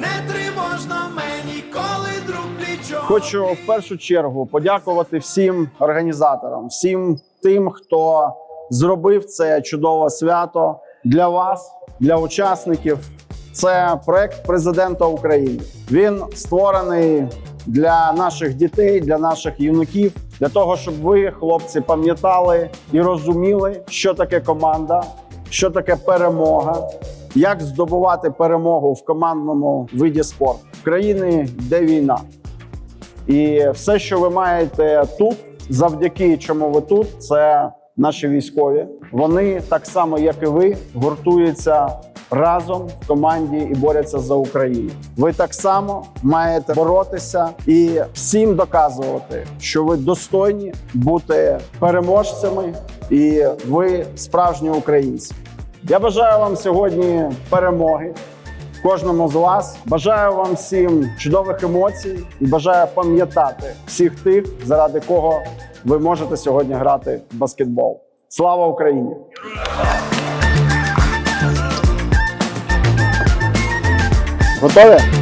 Не тривожно мені, коли друг плічо. Хочу в першу чергу подякувати всім організаторам, всім тим, хто зробив це чудове свято для вас, для учасників. Це проект президента України. Він створений для наших дітей, для наших юнаків, для того, щоб ви, хлопці, пам'ятали і розуміли, що таке команда, що таке перемога, як здобувати перемогу в командному виді спорту в країні, де війна. І все, що ви маєте тут, завдяки чому ви тут, це наші військові. Вони так само, як і ви, гуртуються разом в команді і борються за Україну. Ви так само маєте боротися і всім доказувати, що ви достойні бути переможцями, і ви справжні українці. Я бажаю вам сьогодні перемоги кожному з вас. Бажаю вам всім чудових емоцій і бажаю пам'ятати всіх тих, заради кого ви можете сьогодні грати в баскетбол. Слава Україні! Готові?